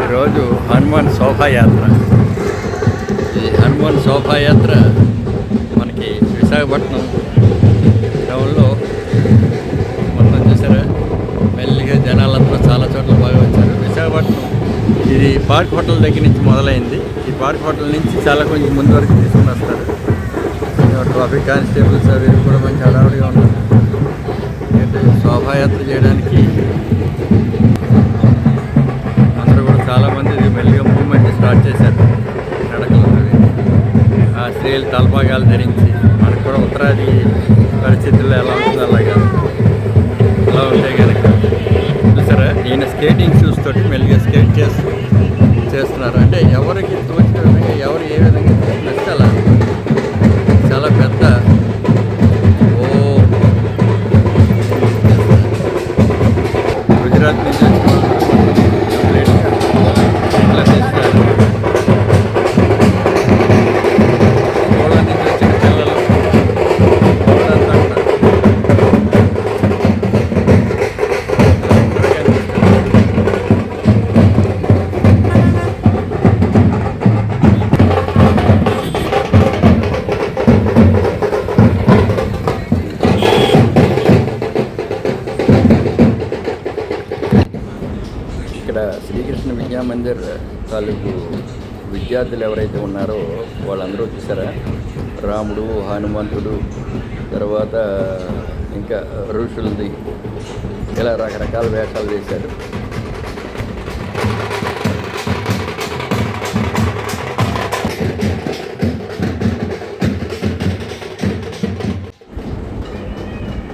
ఈరోజు హనుమాన్ శోభాయాత్ర. ఈ హనుమాన్ శోభాయాత్ర మనకి విశాఖపట్నం టౌన్లో మొత్తం చూసారా? మెల్లిగా జనాలందరూ చాలా చోట్ల బాగా వచ్చారు. విశాఖపట్నం ఇది పార్క్ హోటల్ దగ్గర నుంచి మొదలైంది. ఈ పార్క్ హోటల్ నుంచి చాలా కొంచెం ముందు వరకు తీసుకుని వస్తారు. ట్రాఫిక్ కానిస్టేబుల్స్ అవి కూడా మంచి హడావుడిగా ఉన్నారు శోభాయాత్ర చేయడానికి స్టార్ట్ చేశారు. నడకలు అవి. ఆ స్త్రీలు తలపాగాలు ధరించి. మనకు కూడా ఉత్తరాది పరిస్థితుల్లో ఎలా ఉంటుందో అలాగా. అలా ఉంటే కనుక చూసారా? ఈయన స్కేటింగ్ షూస్ తోటి మెల్లిగా స్కేట్ చేస్తూ మందిర్ తాలూకు విద్యార్థులు ఎవరైతే ఉన్నారో వాళ్ళందరూ చూసారా రాముడు హనుమంతుడు తర్వాత ఇంకా ఋషులది ఇలా రకరకాల వేషాలు వేశారు.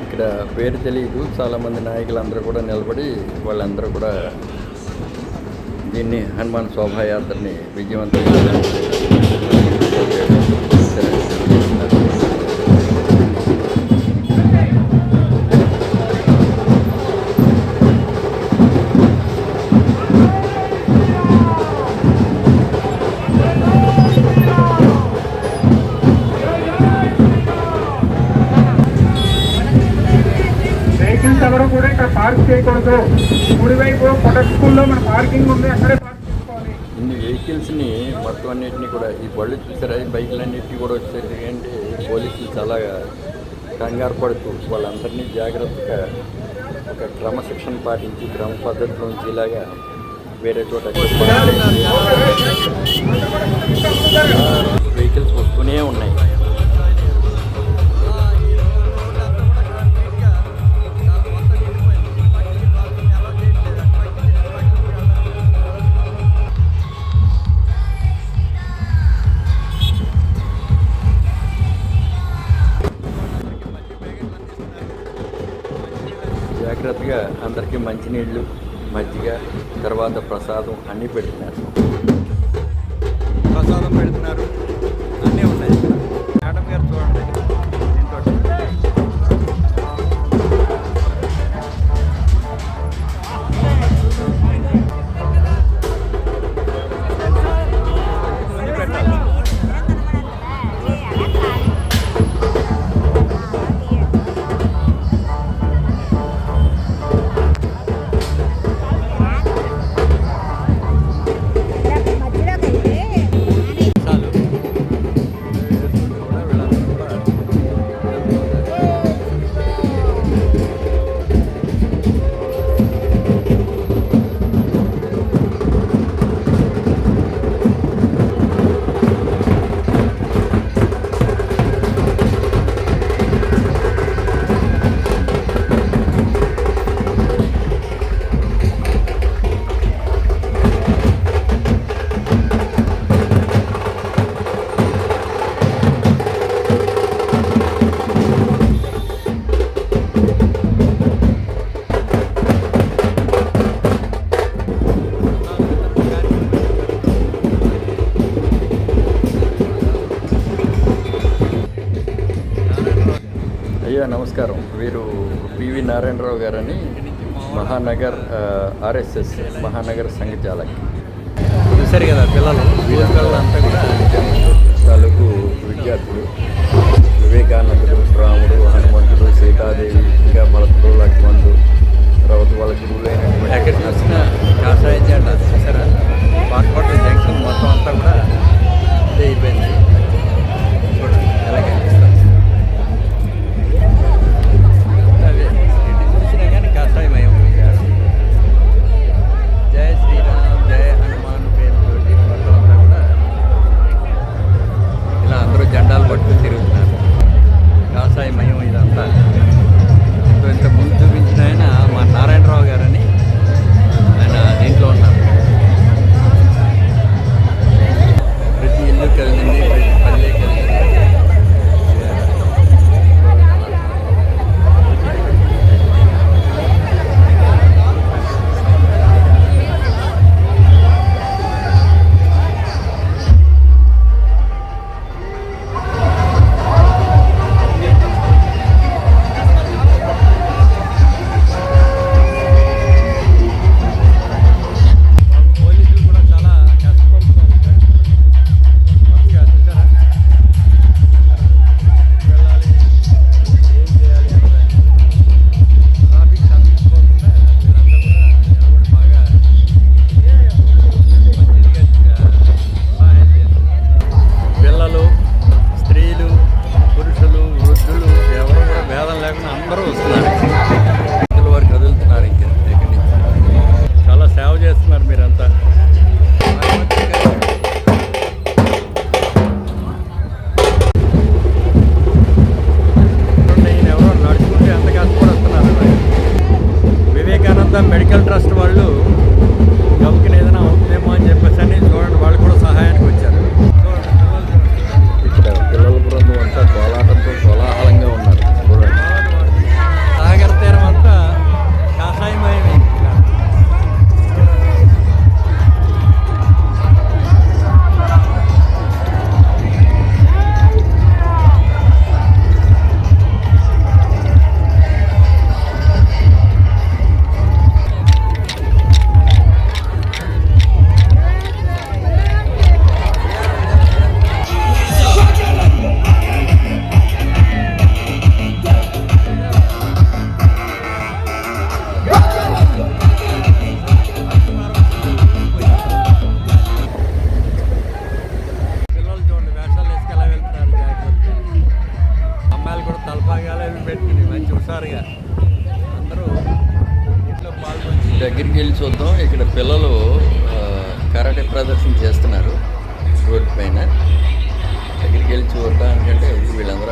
ఇక్కడ పేరు తెలియదు. చాలామంది నాయకులందరూ కూడా నిలబడి వాళ్ళందరూ కూడా దీన్ని హనుమాన్ శోభాయాత్రని విజయవంతం చేయకూడదు కుడివైపు స్కూల్లో మన పార్కింగ్ ఉంది అక్కడే పార్క్ చేసుకోవాలి. ఇన్ని వెహికల్స్ని మొత్తం అన్నిటిని కూడా ఈ బళ్ళు చూసారా? ఈ బైకులన్నిటిని కూడా వచ్చేసి ఏంటి? పోలీసులు చాలా కంగారు పడుతూ వాళ్ళందరినీ జాగ్రత్తగా ఒక క్రమశిక్షణ పాటించి క్రమ పద్ధతిలో నుంచి ఇలాగా వేరే చోట వెహికల్స్ వస్తూనే ఉన్నాయి. జాగ్రత్తగా అందరికీ మంచినీళ్ళు మజ్జిగ తర్వాత ప్రసాదం అన్నీ పెడుతున్నారు. ప్రసాదం పెడుతున్నారు. అన్నీ రామారావు గారని మహానగర్ ఆర్ఎస్ఎస్ మహానగర సంఘ చాలక్ చూసారు కదా పిల్లలు వీళ్ళంతా కూడా. తాలూకు విద్యార్థులు వివేకానందుడు రాముడు హనుమంతుడు సీతాదేవి ఇంకా భరతుడు లక్ష్మణుడు తర్వాత వాళ్ళ గురువులైనటువంటి ఎక్కడికి వచ్చిన కాషాయం చేయాలి చూసారా? పాటపాటు జంక్షన్ మొత్తం అంతా కూడా అయిపోయింది. మెడికల్ ట్రస్ట్ వాళ్ళు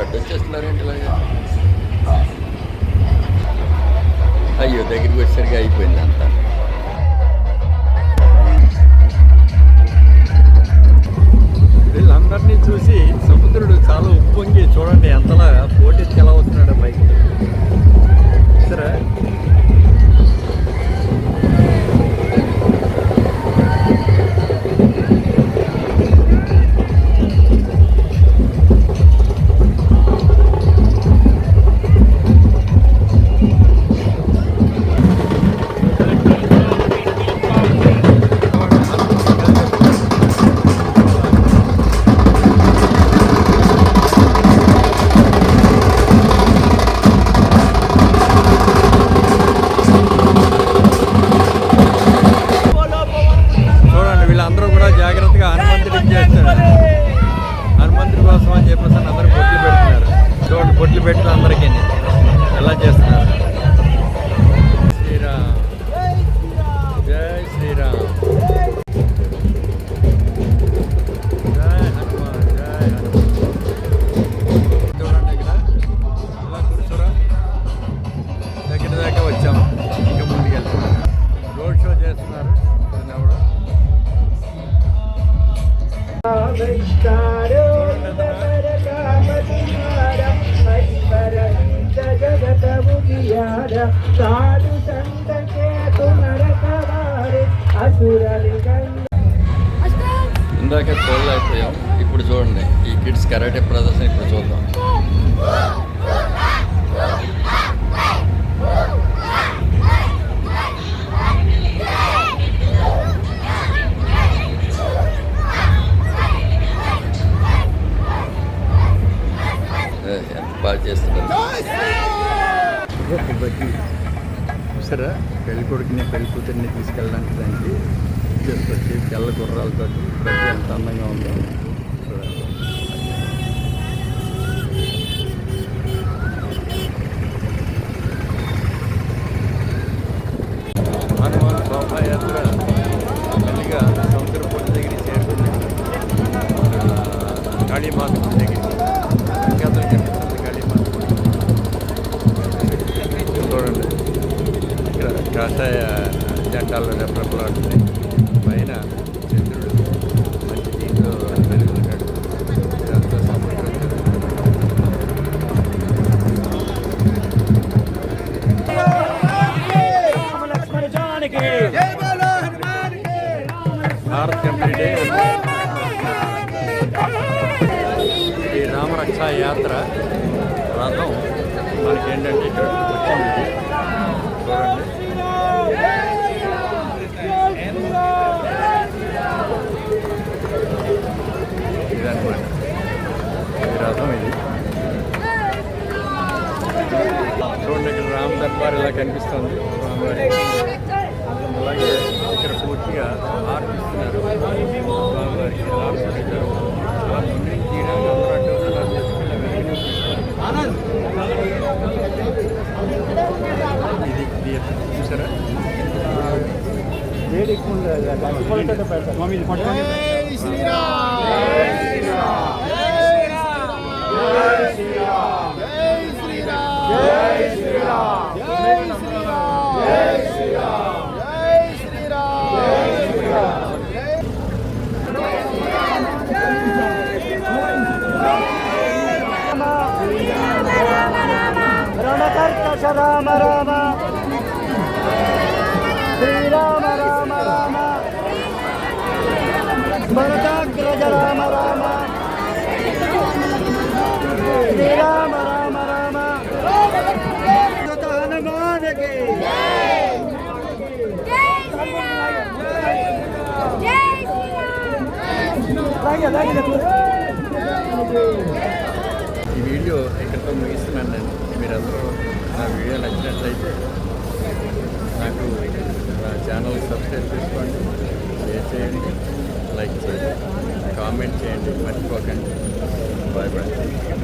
అడ్జస్ట్ చేస్తున్నారేంటి ఏంటి అయ్యో దగ్గరికి వచ్చేసరికి అయిపోయింది అంతా. వీళ్ళందరినీ చూసి సముద్రుడు చాలా ఉప్పొంగి చూడండి ఎంతలా పోటీ ఎలా వస్తున్నాడు పైకి. సరే ఇందాక ట్రోల్ అయిపోయాం. ఇప్పుడు చూడండి ఈ కిడ్స్ కరాటే ప్రదర్శన ఇప్పుడు చూద్దాం. ఎంత బాగా చేస్తున్నారు. చూసారా? పెళ్ళి కొడుకుని పెళ్ళి తీసుకెళ్ళడానికి దానికి తీసుకొచ్చి తెల్ల గుర్రాలతో ప్రతి ఎంత అందంగా ఉందో. చూడండి. చూడండి ఇక్కడ రామ్ దర్బార్ ఇలా కనిపిస్తుంది. రామ్ ఇది థియేటర్ చూసారా? వేడి ఎక్కువ స్వామి శ్రీరామ్! రామ రామ భరతాగ్రజ రామ రామ శ్రీరామ రామ రామ సుత హనుమానకి లాగే లాగే ఈ వీడియో ఇక్కడితో ముగిస్తున్నాను నేను మీరందరూ నా వీడియో నచ్చినట్లయితే నాకు నా ఛానల్ సబ్స్క్రైబ్ చేసుకోండి షేర్ చేయండి లైక్ చేయండి కామెంట్ చేయండి. మర్చిపోకండి. Bye bye.